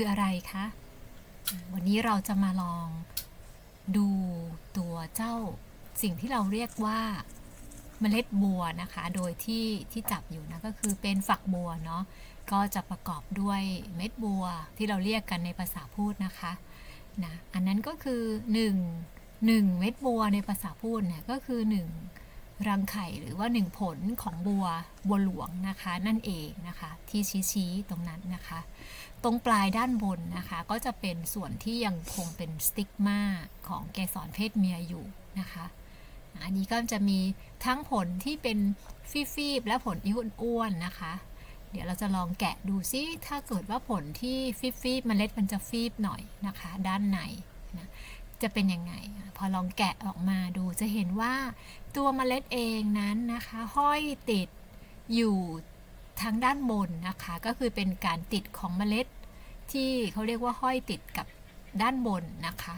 คืออะไรคะ วันนี้เราจะมาลองดูตัวเจ้าสิ่งที่เราเรียกว่าเมล็ดบัวนะคะ โดยที่ที่จับอยู่นะก็คือเป็นฝักบัวเนาะ ก็จะประกอบด้วยเม็ดบัวที่เราเรียกกันในภาษาพูดนะคะนะ อันนั้นก็คือ 1 1 เม็ดบัวในภาษาพูดเนี่ยก็คือ 1 รังไข่หรือว่า1ผลของบัวบัวหลวงนะคะ นั่นเองนะคะที่ชี้ๆตรงนั้นนะคะ ตรงปลายด้านบนนะคะ ก็จะเป็นส่วนที่ยังคงเป็นสติกมาของเกสรเพศเมียอยู่นะคะอันนี้ก็จะมีทั้งผลที่เป็นฟีบๆและผลอ้วนๆนะคะ เดี๋ยวเราจะลองแกะดูซิถ้าเกิดว่าผลที่ฟีบๆเมล็ดมันจะฟีบหน่อยนะคะ ด้านใน จะเป็นยังไง พอลองแกะออกมาดูจะเห็นว่าตัวเมล็ดเองนั้นนะคะ ห้อยติดอยู่ทางด้านบนนะคะ ก็คือเป็นการติดของเมล็ดที่เขาเรียกว่าห้อยติดกับด้านบนนะคะ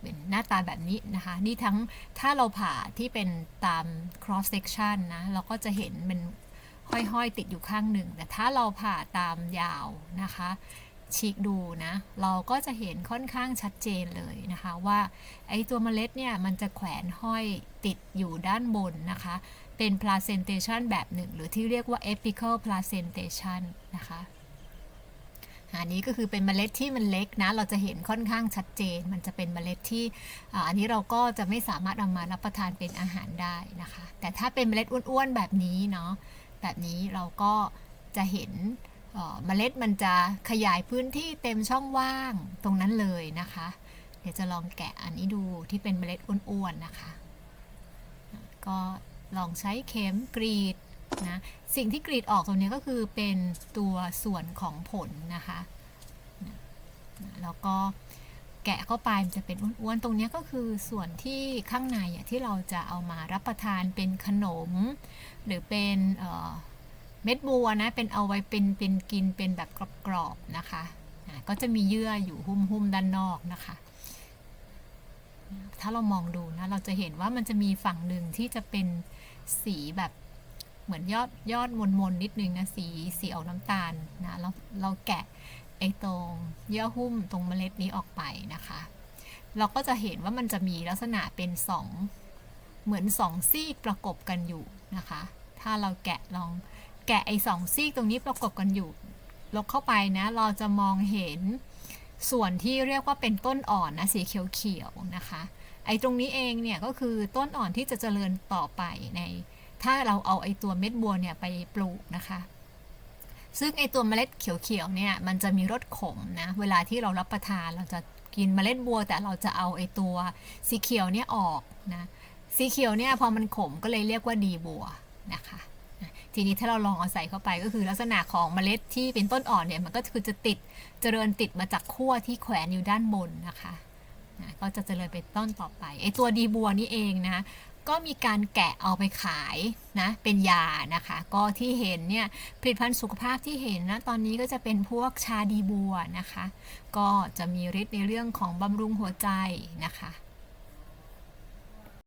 เป็นหน้าตาแบบนี้นะคะ นี่ทั้งถ้าเราผ่าที่เป็นตาม cross section นะ เราก็จะเห็นเป็นห้อยๆติดอยู่ข้างหนึ่ง แต่ถ้าเราผ่าตามยาวนะคะ ฉีกดูนะเราก็จะเห็นค่อนข้างชัดเจนเลยนะคะว่าไอ้ตัวเมล็ดเนี่ยมันจะแขวนห้อยติดอยู่ด้านบนนะคะ เป็น placentation แบบหนึ่ง หรือที่เรียกว่า apical placentation นะคะอันนี้ก็คือเป็นเมล็ดที่มันเล็กนะ เราจะเห็นค่อนข้างชัดเจน มันจะเป็นเมล็ดที่อันนี้เราก็จะไม่สามารถเอามารับประทานเป็นอาหารได้นะคะ แต่ถ้าเป็นเมล็ดอ้วนๆแบบนี้เนาะแบบนี้เราก็จะเห็น เอ่อเมล็ดมันจะขยายพื้นที่เต็มช่องว่างตรงนั้นเลยนะคะ เดี๋ยวจะลองแกะอันนี้ดูที่เป็นเมล็ดอ้วนๆนะคะ ก็ลองใช้เข็มกรีดนะสิ่งที่กรีดออกตรงนี้ก็คือเป็นตัวส่วนของผลนะคะ แล้วก็แกะเข้าไปมันจะเป็นอ้วนๆ ตรงนี้ก็คือส่วนที่ข้างในที่เราจะเอามารับประทานเป็นขนม หรือเป็น ม็ดบัวนะเป็นเอาไว้เป็นเป็นกินเป็นแบบกรอบๆนะคะก็จะมีเยื่ออยู่หุ้มๆด้านนอกนะคะ ถ้าเรามองดูนะเราจะเห็นว่ามันจะมีฝั่งหนึ่งที่จะเป็นสีแบบเหมือนยอดยอดมนมนนิดนึงนะสีสีออกน้ำตาลนะเราเราแกะไอ้ตรงเยื่อหุ้มตรงเมล็ดนี้ออกไปนะคะ เราก็จะเห็นว่ามันจะมีลักษณะเป็นสองเหมือนสองซีกประกบกันอยู่นะคะ ถ้าเราแกะลอง แกะไอ้สองซีกตรงนี้ประกบกันอยู่ลกเข้าไปนะ เราจะมองเห็นส่วนที่เรียกว่าเป็นต้นอ่อนนะสีเขียวๆนะคะ ไอ้ตรงนี้เองเนี่ยก็คือต้นอ่อนที่จะเจริญต่อไปใน ถ้าเราเอาไอ้ตัวเม็ดบัวเนี่ยไปปลูกนะคะ ซึ่งไอ้ตัวเมล็ดเขียวๆเนี่ยมันจะมีรสขมนะเวลาที่เรารับประทานเราจะกินเมล็ดบัว แต่เราจะเอาไอ้ตัวสีเขียวเนี่ยออกนะสีเขียวเนี่ยพอมันขมก็เลยเรียกว่าดีบัวนะคะอะ ทีนี้ถ้าเราลองเอาใส่เข้าไปก็คือลักษณะของเมล็ดที่เป็นต้นอ่อนเนี่ยมันก็คือจะติดเจริญติดมาจากขั้วที่แขวนอยู่ด้านบนนะคะนะก็จะเจริญเป็นต้นต่อไปไอ้ตัวดีบัวนี่เองนะก็มีการแกะเอาไปขายนะเป็นยานะคะ ก็ที่เห็นเนี่ยผลิตภัณฑ์สุขภาพที่เห็นนะตอนนี้ก็จะเป็นพวกชาดีบัวนะคะ ก็จะมีฤทธิ์ในเรื่องของบำรุงหัวใจนะคะ